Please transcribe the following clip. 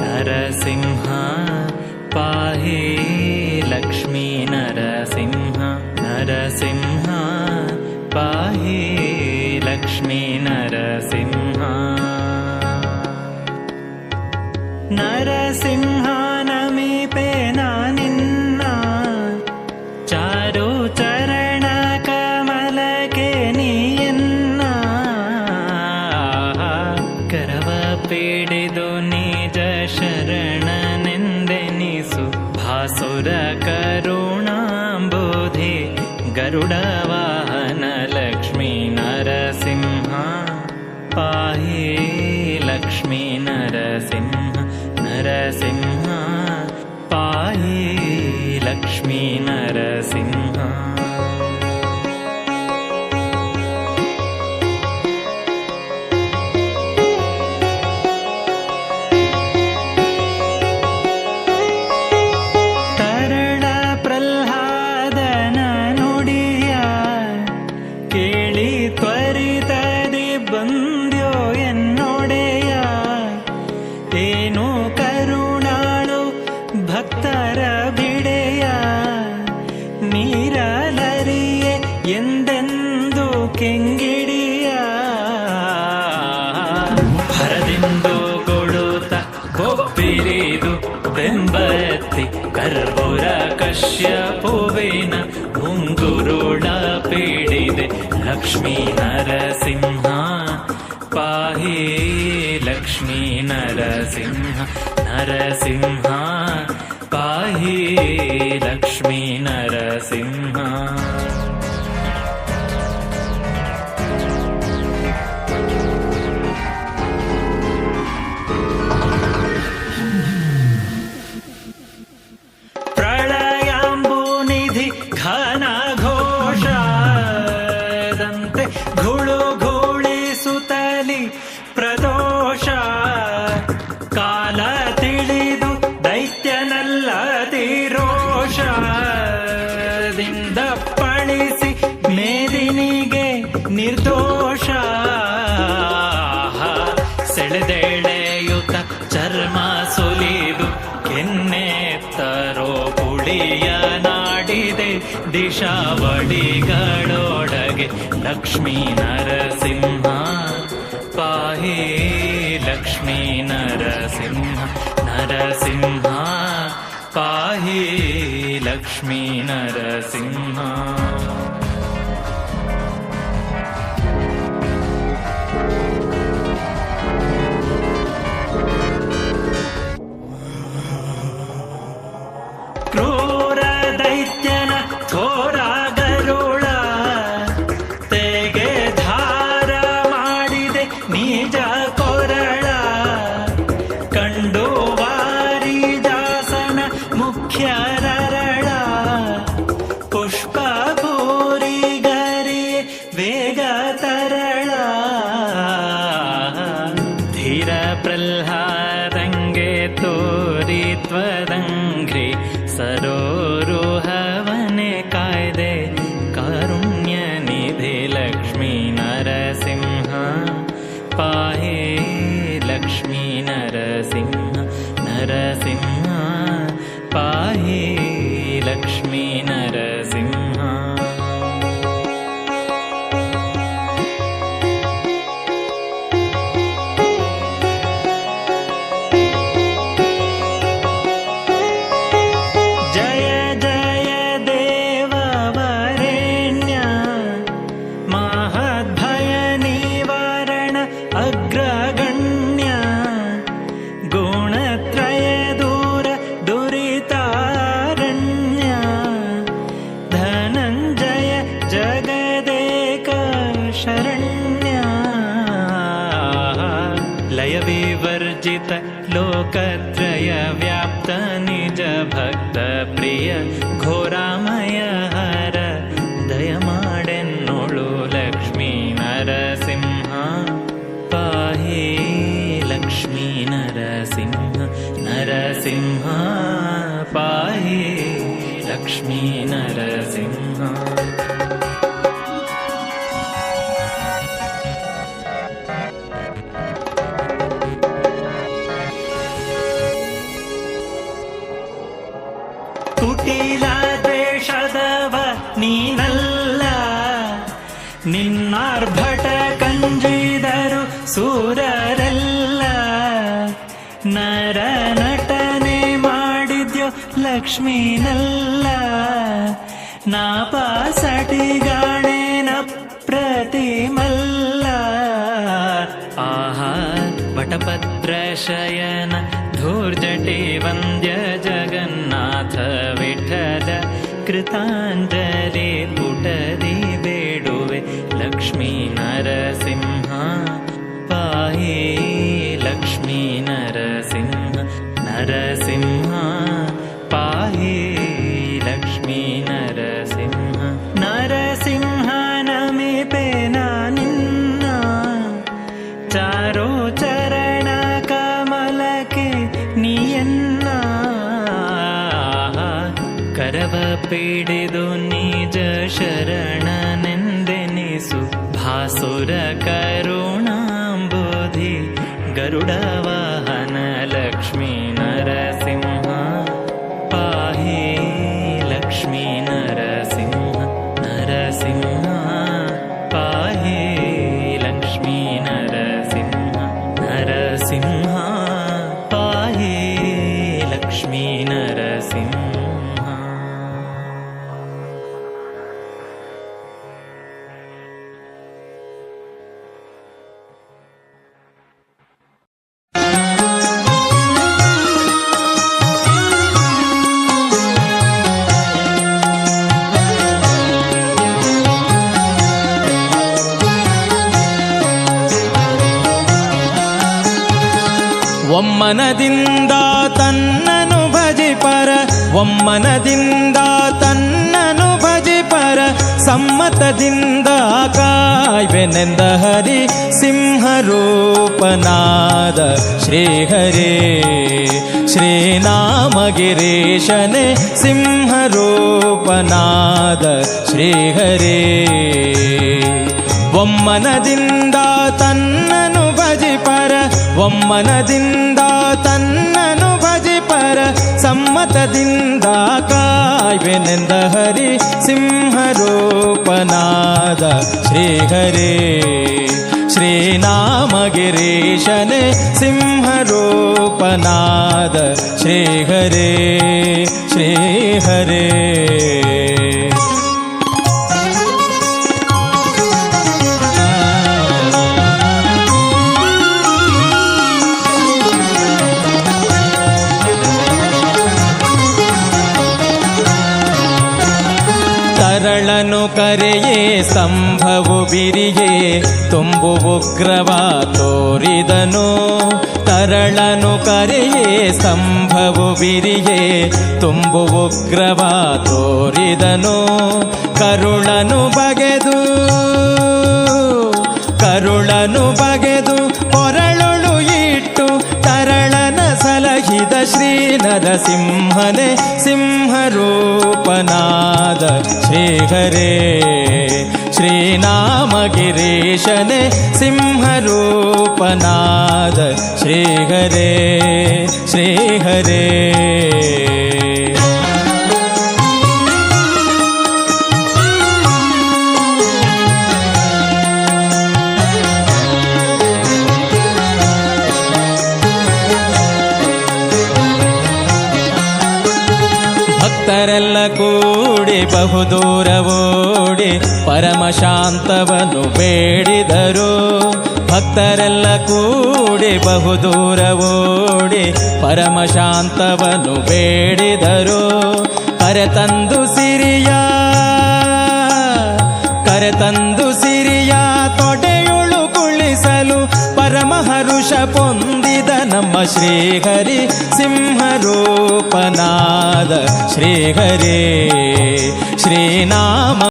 नरसिंह पाहि लक्ष्मी नरसिंह नरसिंह पाहि लक्ष्मी नरसिंह नरसिंह पाहि लक्ष्मी नरसिंह ಭಕ್ತರ ಬಿಡೆಯ ನೀರಲರಿಯೆ ಎಂದೆಂದು ಕೆಂಗಿಡಿಯ ಹರದಿಂದು ಕೊಡುತ್ತ ಒಪ್ಪಿರಿದು ಬೆಂಬತ್ತಿ ಕರ್ಪುರ ಕಶ್ಯಪುವಿನ ಮುಂಗುರುಳ ಪೀಡಿದೆ ಲಕ್ಷ್ಮೀ ನರಸಿಂಹ ಪಾಹಿ ಲಕ್ಷ್ಮೀ ನರಸಿಂಹ ನರಸಿಂಹ े लक्ष्मी नरसिंह। ನಾಡಿದೆ ದಿಶಾವಳಿಗಳೊಳಗೆ ಲಕ್ಷ್ಮೀ ನರಸಿಂಹ ಪಾಹಿ ಲಕ್ಷ್ಮೀ ನರಸಿಂಹ ನರಸಿಂಹ ಪಾಹಿ ಲಕ್ಷ್ಮೀ ನರಸಿಂಹ. प्रह्लादङ्गे तोरित्वदङ्घ्रिसरोहवने कायदे कारुण्यनिधि लक्ष्मीनरसिंहा पाहि लक्ष्मीनरसिंह नरसिंहा पाहि लक्ष्मीनरसि लोकत्रय व्याप्त निज भक्तप्रिय घोरामय हर दयमाडेन्नोळु लक्ष्मी नरसिंह पाहि लक्ष्मी नरसिंह नरसिंह। ಹುಟ್ಟಿದ ದೇಶದವ ನೀನಲ್ಲ. ನಿನ್ನಾರ್ಭಟ ಕಂಜಿದರು ಸೂರರೆಲ್ಲ. ನರ ನಟನೆ ಮಾಡಿದ್ಯೋ ಲಕ್ಷ್ಮೀನಲ್ಲ. ನಾಪಾಸಟಿಗಾಣೇನ ಪ್ರತಿಮಲ್ಲ. ಆಹಾ ಪಟಪತ್ರ ಶಯನ ಧೂರ್ಜಟಿ ವಂದ್ಯ कृताञ्जलि पुटदि बेडुवे लक्ष्मी नरसिंह पीडिदुनिजशरणनिन्दिनि सुभासुरकरुणाम्बोधि गरुडवाहनलक्ष्मी नरसिंहा पाहे लक्ष्मी नरसिंह। नरसिंहा पाहि लक्ष्मी नरसिंह। नरसिंहा पाहे लक्ष्मी नरसिंह ಒಮ್ಮನದಿಂದ ತನ್ನನು ಭಜಿಪರ ಒಮ್ಮನದಿಂದ ತನ್ನನು ಭಜಿಪರ ಸಮ್ಮತದಿಂದ ಕಾಯ್ವೆನೆಂದ ಹರಿ ಸಿಂಹರೂಪನಾದ ಶ್ರೀಹರೇ. ಶ್ರೀನಾಮಗಿರೀಶನೆ ಸಿಂಹರೂಪನಾದ ಶ್ರೀಹರೇ. ಒಮ್ಮನದಿಂದ ಒಮ್ಮನದಿಂದ ತನ್ನನು ಭಜಿಪರ ಸಮ್ಮತದಿಂದ ಕಾಯ್ವೆನೆಂದ ಹರಿ ಸಿಂಹರೂಪನಾದ ಶ್ರೀಹರೇ ಶ್ರೀನಾಮಗಿರೀಶನೆ ಸಿಂಹರೂಪನಾದ ಶ್ರೀಹರೇ ಶ್ರೀಹರೇ ತರಳನು ಕರೆಯೇ, ಸಂಭವು ಬಿರಿಯೇ, ತುಂಬು ಉಗ್ರವ ತೋರಿದನು. ತರಳನು ಕರೆಯೇ, ಸಂಭವು ಬಿರಿಯೇ, ತುಂಬು ಉಗ್ರವ ತೋರಿದನು. ಕರುಳನು ಬಗೆದು ಕರುಳನು ಬಗೆದು ಹೊರಳುಳು ಇಟ್ಟು, ತರಳನ ಸಲಹಿದ ಶ್ರೀ ನರಸಿಂಹನೆ ಶ್ರೀಹರೇ ಶ್ರೀನಾಮಗಿರೀಶನೆ ಸಿಂಹರೂಪನಾದ ಶ್ರೀಹರೇ ಶ್ರೀಹರೇ. ಭಕ್ತರೆಲ್ಲ ಕೂಡಿ ಬಹುದೂರ ಓಡಿ ಪರಮ ಶಾಂತವನ್ನು ಬೇಡಿದರು. ಭಕ್ತರೆಲ್ಲ ಕೂಡಿ ಬಹುದೂರ ಓಡಿ ಪರಮ ಶಾಂತವನ್ನು ಬೇಡಿದರು. ಕರೆತಂದು ಸಿರಿಯ, ಕರೆತಂದು పరమహరుష పొందిదనమ శ్రీహరి సింహరూపనాద శ్రీహరే శ్రీనామ